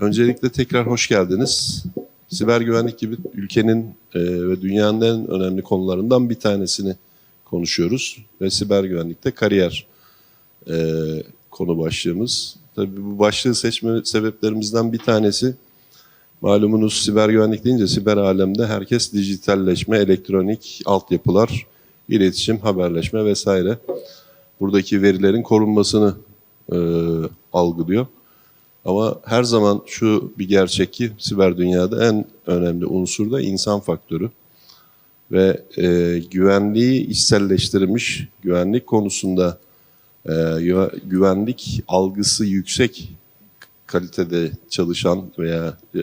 Öncelikle tekrar hoş geldiniz. Siber güvenlik gibi ülkenin e, ve dünyanın en önemli konularından bir tanesini konuşuyoruz. Ve siber güvenlikte kariyer e, konu başlığımız. Tabii bu başlığı seçme sebeplerimizden bir tanesi malumunuz siber güvenlik deyince siber alemde herkes dijitalleşme, elektronik altyapılar, iletişim, haberleşme vesaire buradaki verilerin korunmasını e, algılıyor. Ama her zaman şu bir gerçek ki siber dünyada en önemli unsur da insan faktörü. Ve e, güvenliği içselleştirilmiş, güvenlik konusunda e, güve- güvenlik algısı yüksek kalitede çalışan veya e,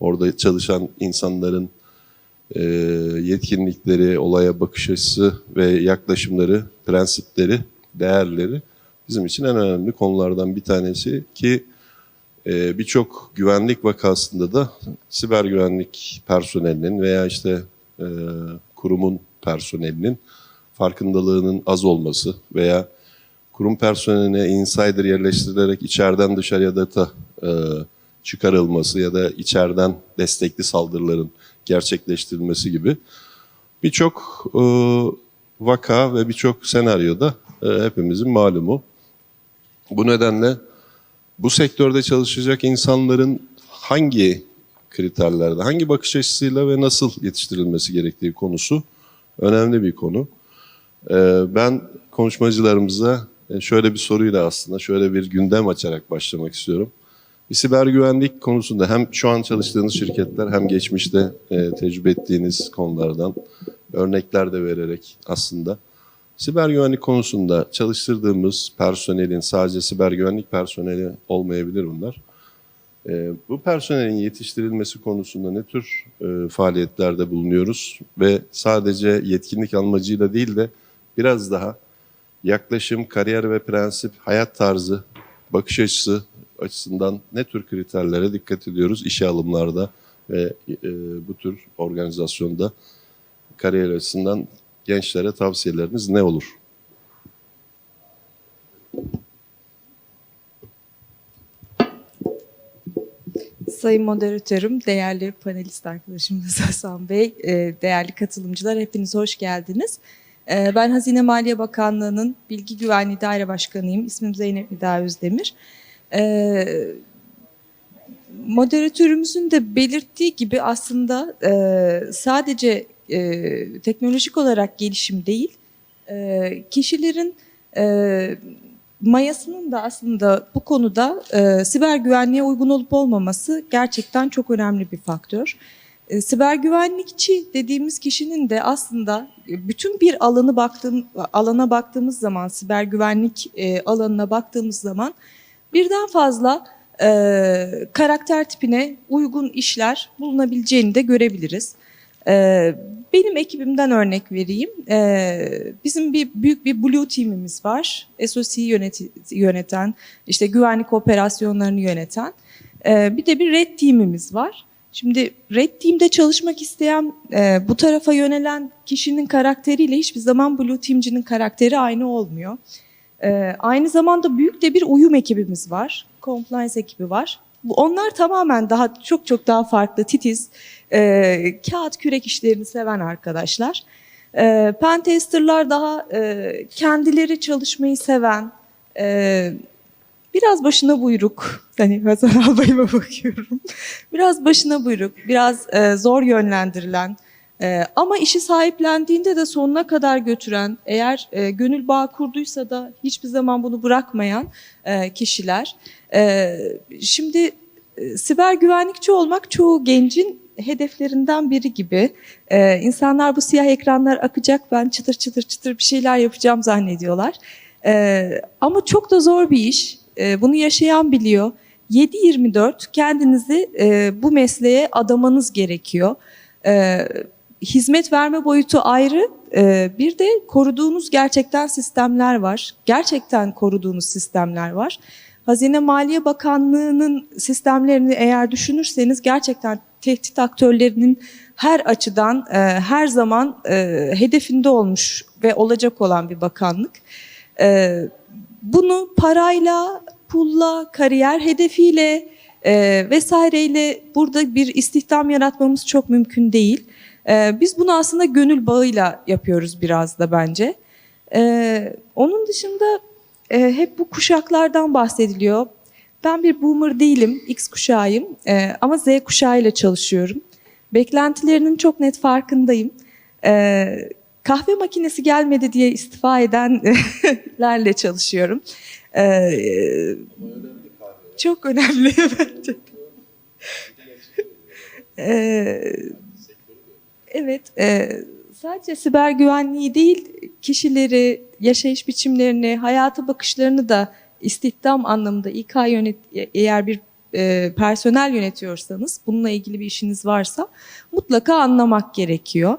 orada çalışan insanların e, yetkinlikleri, olaya bakış açısı ve yaklaşımları, prensipleri, değerleri bizim için en önemli konulardan bir tanesi ki e, birçok güvenlik vakasında da siber güvenlik personelinin veya işte e, kurumun personelinin farkındalığının az olması veya kurum personeline insider yerleştirilerek içeriden dışarıya data e, çıkarılması ya da içeriden destekli saldırıların gerçekleştirilmesi gibi birçok vaka ve birçok senaryoda hepimizin malumu. Bu nedenle bu sektörde çalışacak insanların hangi kriterlerde, hangi bakış açısıyla ve nasıl yetiştirilmesi gerektiği konusu önemli bir konu. Ee, Ben konuşmacılarımıza e, şöyle bir soruyla aslında şöyle bir gündem açarak başlamak istiyorum. Bir siber güvenlik konusunda hem şu an çalıştığınız şirketler hem geçmişte e, tecrübe ettiğiniz konulardan örnekler de vererek aslında siber güvenlik konusunda çalıştırdığımız personelin sadece siber güvenlik personeli olmayabilir bunlar. E, bu personelin yetiştirilmesi konusunda ne tür e, faaliyetlerde bulunuyoruz ve sadece yetkinlik almacıyla değil de biraz daha yaklaşım, kariyer ve prensip, hayat tarzı, bakış açısı açısından ne tür kriterlere dikkat ediyoruz işe alımlarda ve e, bu tür organizasyonda kariyer açısından gençlere tavsiyeleriniz ne olur? Sayın moderatörüm, değerli panelist arkadaşımız Hasan Bey, e, değerli katılımcılar hepiniz hoş geldiniz. E, Ben Hazine Maliye Bakanlığı'nın Bilgi Güvenliği Daire Başkanıyım. İsmim Zeynep Nida Özdemir. E, Moderatörümüzün de belirttiği gibi aslında sadece e, teknolojik olarak gelişim değil, e, kişilerin e, mayasının da aslında bu konuda e, siber güvenliğe uygun olup olmaması gerçekten çok önemli bir faktör. E, siber güvenlikçi dediğimiz kişinin de aslında bütün bir alanı baktığım alana baktığımız zaman siber güvenlik e, alanına baktığımız zaman birden fazla e, karakter tipine uygun işler bulunabileceğini de görebiliriz. Ee, benim ekibimden örnek vereyim. Ee, bizim bir büyük bir Blue Team'imiz var. SOC'yi yöneten, işte güvenlik operasyonlarını yöneten. Ee, bir de bir Red Team'imiz var. Şimdi Red Team'de çalışmak isteyen, e, bu tarafa yönelen kişinin karakteriyle hiçbir zaman Blue Team'cinin karakteri aynı olmuyor. Ee, aynı zamanda büyük de bir uyum ekibimiz var. Compliance ekibi var. Onlar tamamen daha çok çok daha farklı, titiz, e, kağıt kürek işlerini seven arkadaşlar. E, pentesterlar daha e, kendileri çalışmayı seven, e, biraz başına buyruk, hani Hasan Albay'ıma bakıyorum, biraz başına buyruk, biraz e, zor yönlendirilen e, ama işi sahiplendiğinde de sonuna kadar götüren, eğer e, gönül bağı kurduysa da hiçbir zaman bunu bırakmayan e, kişiler. E, şimdi siber güvenlikçi olmak çoğu gencin hedeflerinden biri gibi. Ee, insanlar bu siyah ekranlar akacak, ben çıtır çıtır çıtır bir şeyler yapacağım zannediyorlar. Ee, ama çok da zor bir iş. Ee, bunu yaşayan biliyor. 7-24 kendinizi e, bu mesleğe adamanız gerekiyor. Ee, hizmet verme boyutu ayrı. Ee, bir de koruduğunuz gerçekten sistemler var. Gerçekten koruduğunuz sistemler var. Hazine Maliye Bakanlığı'nın sistemlerini eğer düşünürseniz gerçekten tehdit aktörlerinin her açıdan e, her zaman e, hedefinde olmuş ve olacak olan bir bakanlık. E, bunu parayla, pulla, kariyer hedefiyle vesaireyle burada bir istihdam yaratmamız çok mümkün değil. E, biz bunu aslında gönül bağıyla yapıyoruz biraz da bence. E, onun dışında e, hep bu kuşaklardan bahsediliyor. Ben bir boomer değilim, X kuşağıyım e, ama Z kuşağıyla çalışıyorum. Beklentilerinin çok net farkındayım. Kahve makinesi gelmedi diye istifa edenlerle çalışıyorum. Çok önemli bence. Evet, e, sadece siber güvenliği değil, kişileri, yaşayış biçimlerini, hayata bakışlarını da istihdam anlamında İK yönet eğer bir e, personel yönetiyorsanız, bununla ilgili bir işiniz varsa mutlaka anlamak gerekiyor.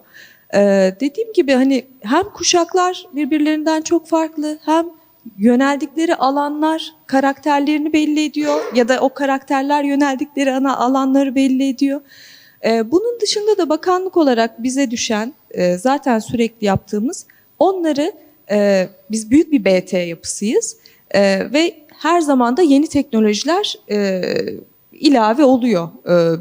E, dediğim gibi hani hem kuşaklar birbirlerinden çok farklı, hem yöneldikleri alanlar karakterlerini belli ediyor ya da o karakterler yöneldikleri ana alanları belli ediyor. Ee, bunun dışında da bakanlık olarak bize düşen e, zaten sürekli yaptığımız onları e, biz büyük bir BT yapısıyız E, ve her zaman da yeni teknolojiler ilave oluyor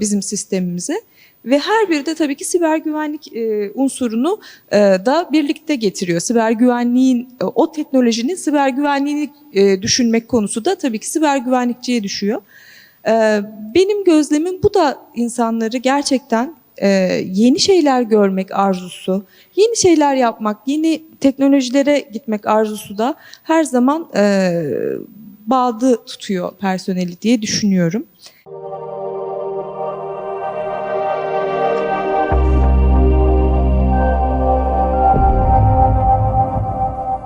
bizim sistemimize. Ve her biri de tabii ki siber güvenlik e, unsurunu e, da birlikte getiriyor. Siber güvenliğin, e, o teknolojinin siber güvenliğini e, düşünmek konusu da tabii ki siber güvenlikçiye düşüyor. E, benim gözlemim bu da insanları gerçekten e, yeni şeyler görmek arzusu, yeni şeyler yapmak, yeni teknolojilere gitmek arzusu da her zaman e, bağlı tutuyor personeli diye düşünüyorum.